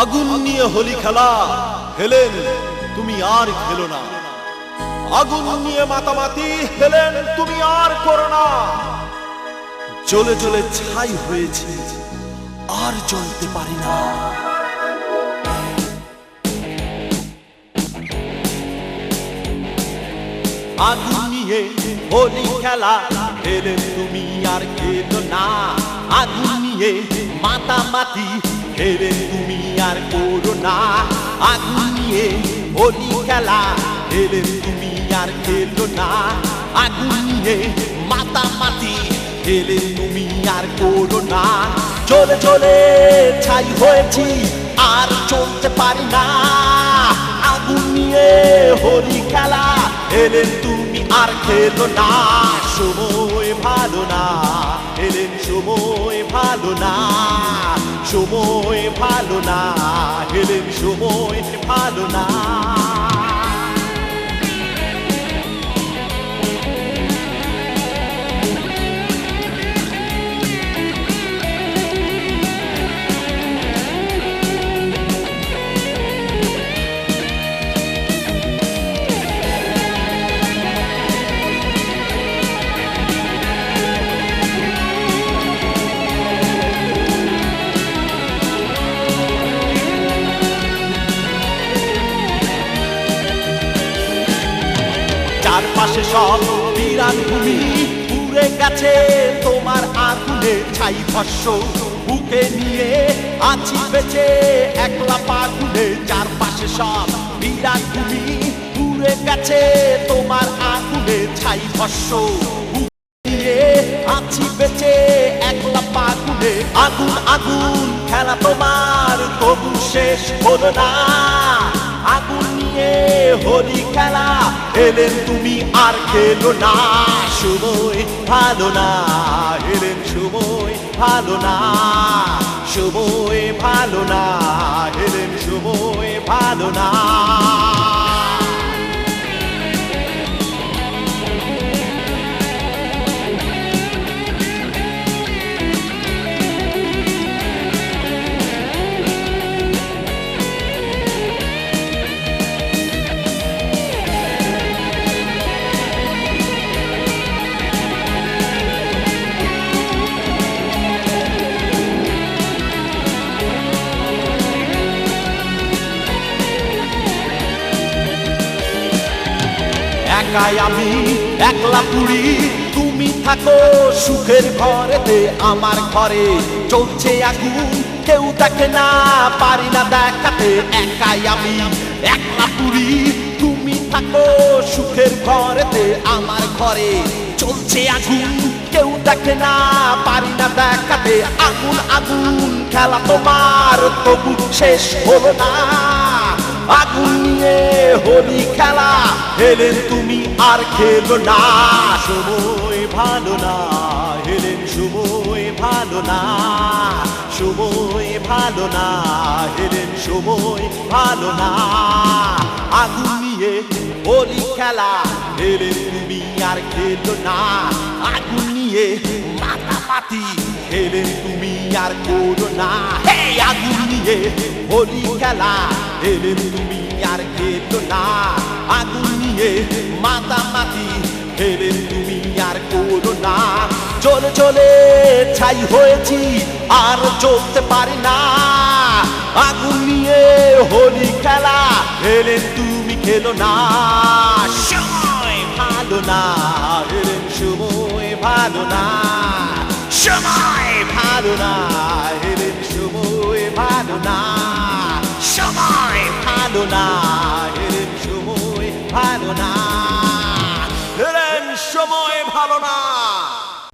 আগুন নিয়ে হোলি খেলা। হেলেন, তুমি আর খেলো না। আগুন নিয়ে মাতামাতি, হেলেন, তুমি আর করো না। চলে চলে ছাই হয়েছে, আর চলতে পারি না। আগুন নিয়ে হোলি খেলা, হেলেন, তুমি আর খেলো না। আগুন নিয়ে মাতামাতি হেলেন তুমি আর করো না। আগুন নিয়ে হোলি খেলা হেলেন তুমি আর খেলো না। আগুন নিয়ে মাতামাতি হেলেন তুমি আর করো না। চলে চলে ছাই হয়েছি, আর চলতে পারি না। আগুন নিয়ে হোলি খেলা এলেন তুমি আর খেলো না। সময় ভালো না এলেন সময় ভালো না। সময় ভালো না এলেন সময় ভালো না। চারপাশে সব বিরান ভূমি পুড়ে গেছে। তোমার আগুনে ছাই ভস্য বুকে নিয়ে আছি বেঁচে। একলা পাগুনে চারপাশে সব বিরান ভূমি পুড়ে গেছে। তোমার আগুনে ছাই ভস্য আছি বেঁচে। একলা পাগুনে আগুন আগুন, খেলা তোমার, তবু শেষ হলো না। আগুন নিয়ে হোলি খেলা। এলেন তুমি আর খেলো না, সময় ভালো না। এলেন সময় ভালো না, সময় ভালো না। এলেন সময় ভালো না। একাই আমি একলা পুরি। তুমি থাকো সুখের ঘরেতে, আমার ঘরে চলছে আগুন। কেউ দেখে না, পারি না দেখাতে, একাই আমি একলা পুরি। তুমি থাকো সুখের ঘরেতে, আমার ঘরে চলছে আগুন। কেউ দেখে না, পারি না দেখাতে, আগুন আগুন। খেলা তোমার তবু শেষ হলো না। আগুন নিয়ে হোলি খেলা হেলেন তুমি আর খেলো না, সময় ভালো না। হেলেন, সময় ভালো না, সময় ভালো না। হেলেন, সময় ভালো না। আগুন নিয়ে হোলি খেলা, হেলেন তুমি আর খেলো না। আগুন নিয়ে মাতামাতি, হেলেন তুমি আর করো না। আগুন নিয়ে হোলি খেলা, হেলেন তুমি আর খেলো না আগুন নিয়ে মাতামাতি হেলেন তুমি আর করো না। চলে চলে ছাই হয়েছি আর চলতে পারি না। আগুন নিয়ে হোলি খেলা হেলেন তুমি খেলো না। সময়। ভালো না হেলেন সময় ভালো না। সময়। ভালো না হেলেন সময় ভালো না। সময়। ভালো না।